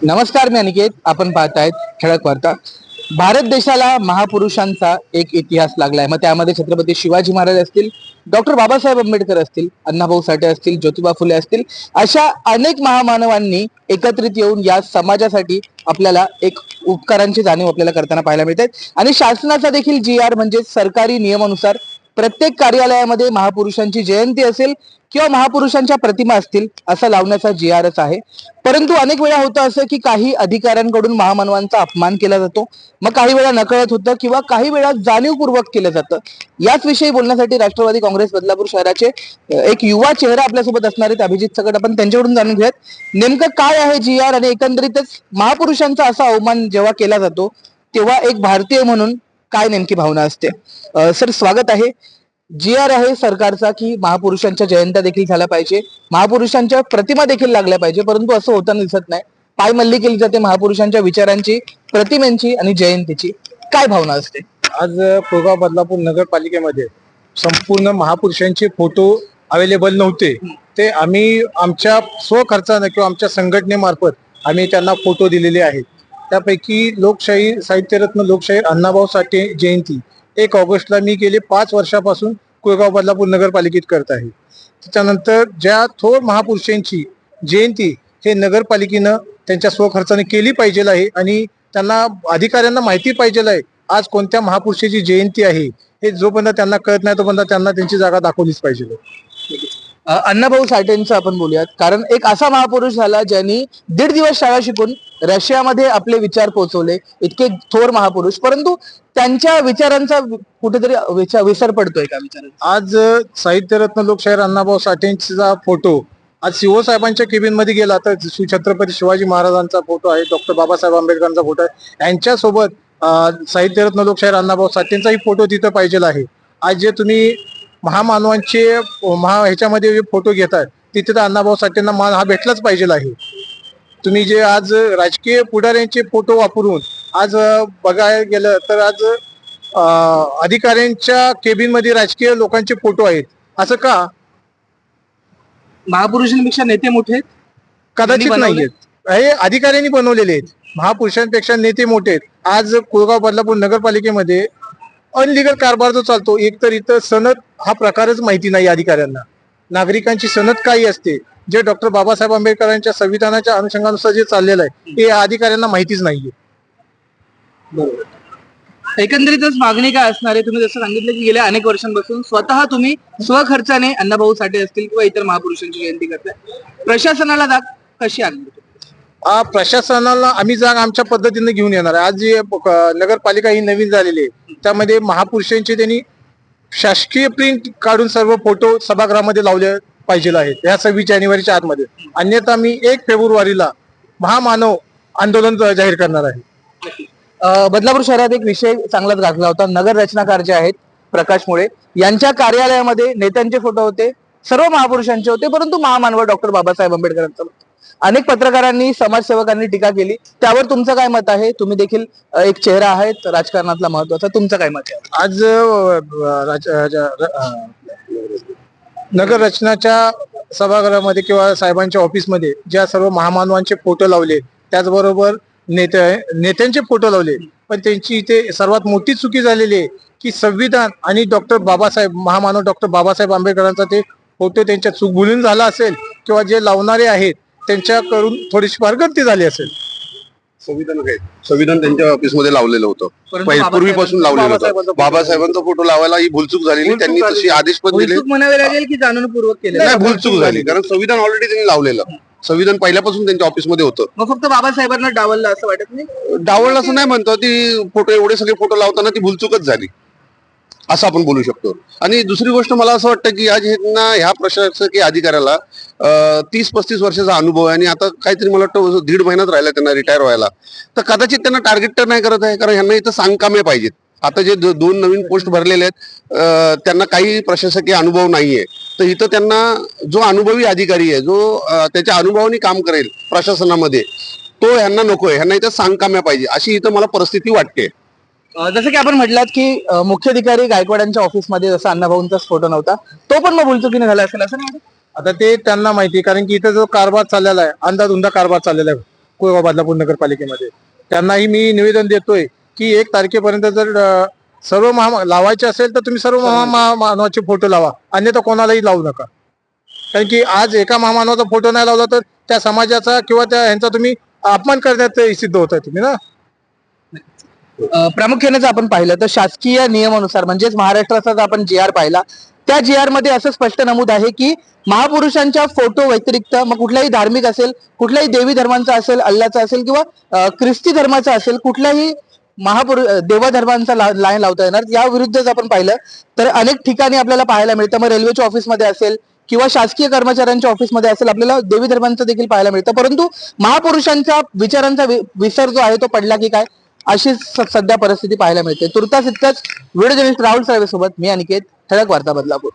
नमस्कार मी अनिकेत. आपण पाहतायत ठळक वार्ता. भारत देशाला महापुरुषांचा एक इतिहास लागलाय. मग त्यामध्ये छत्रपती शिवाजी महाराज असतील डॉक्टर बाबासाहेब आंबेडकर असतील अण्णाभाऊ साठे असतील ज्योतिबा फुले असतील अशा अनेक महामानवांनी एकत्रित येऊन या समाजासाठी आपल्याला एक उपकारांची जाणीव आपल्याला करताना पाहायला मिळते. आणि शासनाचा देखील जी आर म्हणजे सरकारी नियमानुसार प्रत्येक कार्यालयामध्ये महापुरुषांची जयंती असेल किंवा महापुरुषांच्या प्रतिमा असतील असं लावण्याचा जी आरच आहे. परंतु अनेक वेळा होतं असं की काही अधिकाऱ्यांकडून महामानवांचा अपमान केला जातो. मग काही वेळा नकळत होतं किंवा काही वेळा जाणीवपूर्वक केलं जातं. याच विषयी बोलण्यासाठी राष्ट्रवादी काँग्रेस बदलापूर शहराचे एक युवा चेहरा आपल्यासोबत असणार आहेत अभिजित सकट आपण त्यांच्याकडून जाणून घेऊयात. नेमकं काय आहे जी आर आणि एकंदरीतच महापुरुषांचा असा अवमान जेव्हा केला जातो तेव्हा एक भारतीय म्हणून काय नेमकी भावना असते? सर स्वागत आहे. जी आर आहे सरकारचा की महापुरुषांच्या जयंत्या देखील झाल्या पाहिजे. महापुरुषांच्या प्रतिमा देखील लागल्या पाहिजे. परंतु असं होताना दिसत नाही. पायमल्ली केली जाते महापुरुषांच्या विचारांची प्रतिमेंची आणि जयंतीची. काय भावना असते? आज कोगाव बदलापूर नगरपालिकेमध्ये संपूर्ण महापुरुषांचे फोटो अवेलेबल नव्हते. ते आम्ही आमच्या स्वखर्चानं किंवा आमच्या संघटनेमार्फत आम्ही त्यांना फोटो दिलेले आहेत. त्यापैकी लोकशाही साहित्यरत्न लोकशाही अण्णाभाऊ साठे जयंती. एक ऑगस्टला मी गेले पाच वर्षापासून कुळगाव बदलापूर नगरपालिकेत करत आहे. त्याच्यानंतर ज्या थोर महापुरुषांची जयंती हे नगरपालिकेनं त्यांच्या स्वखर्चाने केली पाहिजे आहे आणि त्यांना अधिकाऱ्यांना माहिती पाहिजे आहे आज कोणत्या महापुरुषाची जयंती आहे हे जोपर्यंत त्यांना कळत नाही तोपर्यंत त्यांना त्यांची जागा दाखवलीच पाहिजे अण्णाभाऊ साठेंचं आपण बोलूयात. कारण एक असा महापुरुष झाला ज्यांनी दीड दिवस शाळा शिकून रशियामध्ये आपले विचार पोहोचवले. इतके थोर महापुरुष. परंतु त्यांच्या विचारांचा कुठेतरी विचार विसर पडतोय का विचार आज साहित्यरत्न लोकशाहीर अण्णाभाऊ साठेंचा फोटो आज शिवसाहेबांच्या केबिनमध्ये गेला तर छत्रपती शिवाजी महाराजांचा फोटो आहे डॉक्टर बाबासाहेब आंबेडकरांचा फोटो आहे. यांच्यासोबत साहित्यरत्न लोकशाहीर अण्णाभाऊ साठेंचाही फोटो तिथं पाहिजे आहे. आज जे तुम्ही महामानवांचे महा ह्याच्यामध्ये जे फोटो घेताय तिथे तर अण्णाभाऊ साठेंना मान हा भेटलाच पाहिजे आहे. तुम्ही जे आज राजकीय पुढाऱ्यांचे फोटो वापरून आज बघायला गेलं तर आज अधिकाऱ्यांच्या केबिनमध्ये राजकीय लोकांचे फोटो आहेत. असं का? महापुरुषांपेक्षा नेते मोठे आहेत? कदाचित? नाहीयेत. हे अधिकाऱ्यांनी बनवलेले आहेत. महापुरुषांपेक्षा नेते मोठे आहेत. आज कोळगाव बदलापूर नगरपालिकेमध्ये अनलिगल कारभार जो चालतो एक तर इथं सनद हा प्रकारच माहिती नाही अधिकाऱ्यांना. नागरिकांची सनद काही असते. जे डॉक्टर बाबासाहेब आंबेडकरांच्या संविधानाच्या अनुषंगानुसार जे चाललेलं आहे हे या अधिकाऱ्यांना माहितीच नाहीये. बरोबर. एकंदरीतच मागणी काय असणार आहे? तुम्ही जसं सांगितलं की गेल्या अनेक वर्षांपासून स्वतः तुम्ही स्वखर्चाने अण्णाभाऊ साठे असतील किंवा इतर महापुरुषांची जयंती करताय. प्रशासनाला जाग कशी आणली प्रशासनाला आम्ही जाग आमच्या पद्धतीने घेऊन येणार आहे. आज जी नगरपालिका ही नवीन झालेली आहे. त्यामध्ये महापुरुषांचे त्यांनी शासकीय प्रिंट काढून सर्व फोटो सभागृहामध्ये लावले पाहिजे आहेत. या सव्वीस जानेवारीच्या आतमध्ये. अन्यथा मी एक फेब्रुवारीला महामानव आंदोलन जाहीर करणार आहे. बदलापूर शहरात एक विषय चांगलाच गाजला होता. नगर रचनाकार जे आहेत प्रकाश मुळे यांच्या कार्यालयामध्ये नेत्यांचे फोटो होते सर्व महापुरुषांचे होते परंतु महामानव डॉक्टर बाबासाहेब आंबेडकरांचा अनेक पत्रकारांनी समाजसेवकांनी टीका केली. त्यावर तुमचं काय मत आहे? तुम्ही देखील एक चेहरा आहेत राजकारणातला महत्त्वाचा. तुमचं काय मत आहे? आज नगर रचनाच्या सभागृहामध्ये किंवा साहेबांच्या ऑफिसमध्ये ज्या सर्व महामानवांचे फोटो लावले त्याचबरोबर नेते नेत्यांचे फोटो लावले. पण त्यांची इथे सर्वात मोठी चुकी झालेली आहे की संविधान आणि डॉक्टर बाबासाहेब महामानव डॉक्टर बाबासाहेब आंबेडकरांचा ते फोटो त्यांच्या चूक भुलून झाला असेल किंवा जे लावणारे आहेत त्यांच्याकडून थोडीशी फार गलती झाली असेल. संविधान काय? संविधान त्यांच्या ऑफिसमध्ये लावलेलं होतं. पूर्वीपासून लावलेलं बाबासाहेबांचा होतं फोटो बाबासाहेबांचा फोटो लावायला ही भूलचूक झालेली त्यांनी तशी. आदेश पण दिले. म्हणावी लागेल की जाणूनपूर्वक केलं नाही भूलचूक झाली. कारण संविधान ऑलरेडी त्यांनी लावलेलं. संविधान पहिल्यापासून त्यांच्या ऑफिसमध्ये होतं. मग फक्त बाबासाहेबांना डावललं असं वाटत नाही? डावळलं असं नाही म्हणतो ती फोटो एवढे सगळे फोटो लावताना ती भूलचूकच झाली. असं आपण बोलू शकतो. आणि दुसरी गोष्ट मला असं वाटतं की आज ह्यांना ह्या प्रशासकीय अधिकाऱ्याला तीस पस्तीस वर्षाचा अनुभव आहे आणि आता काहीतरी मला वाटतं दीड महिन्यात राहिला त्यांना रिटायर व्हायला. तर कदाचित त्यांना टार्गेट तर नाही करत आहे कारण ह्यांना इथं सांगकामे पाहिजेत. आता जे दोन नवीन पोस्ट भरलेले आहेत त्यांना काही प्रशासकीय अनुभव नाहीये. तर इथं त्यांना जो अनुभवी अधिकारी आहे जो त्याच्या अनुभवाने काम करेल प्रशासनामध्ये तो ह्यांना नकोय. ह्यांना इथं सांगकाम्या पाहिजे. अशी इथं मला परिस्थिती वाटते. जसं की आपण म्हटलात की मुख्याधिकारी गायकवाडांच्या ऑफिसमध्ये जसं अण्णाभाऊंचाच फोटो नव्हता तो पण मग भूलचुकीने झाला असेल असं नाही? आता ते त्यांना माहिती आहे, कारण की इथं जो कारभार चाललेला आहे अंदाधुंदा कारभार चाललेला आहे कोरेगाव बदलापूर नगरपालिकेमध्ये. त्यांनाही मी निवेदन देतोय की एक तारखेपर्यंत जर सर्व महा लावायचे असेल तर तुम्ही सर्व महा- मानवाचे फोटो लावा. अन्यथा कोणालाही लावू नका. कारण की आज एका महामानवाचा फोटो नाही लावला तर त्या समाजाचा किंवा त्या ह्यांचा तुम्ही अपमान करण्यात सिद्ध होत आहे तुम्ही ना? प्रामुख्याने जर आपण पाहिलं तर शासकीय नियमानुसार म्हणजेच महाराष्ट्राचा जर आपण जी आर पाहिला त्या जी आरमध्ये असं स्पष्ट नमूद आहे की महापुरुषांच्या फोटो व्यतिरिक्त मग कुठलाही धार्मिक असेल कुठल्याही देवी धर्मांचा असेल अल्लाचा असेल किंवा ख्रिस्ती धर्माचा असेल कुठल्याही महापुरुष देवधर्मांचा लाईन लावता येणार. या विरुद्ध जर आपण पाहिलं तर अनेक ठिकाणी आपल्याला पाहायला मिळतं. मग रेल्वेच्या ऑफिसमध्ये असेल किंवा शासकीय कर्मचाऱ्यांच्या ऑफिसमध्ये असेल आपल्याला देवी धर्मांचं देखील पाहायला मिळतं. परंतु महापुरुषांच्या विचारांचा विसर जो आहे तो पडला की काय? अशी सध्या परिस्थिती पाहायला मिळते. तुर्तास इतकंच व्हिडिओ जर्नलिस्ट राहुल साहेब सोबत मी अनिकेत ठळक वार्ता बदलापूर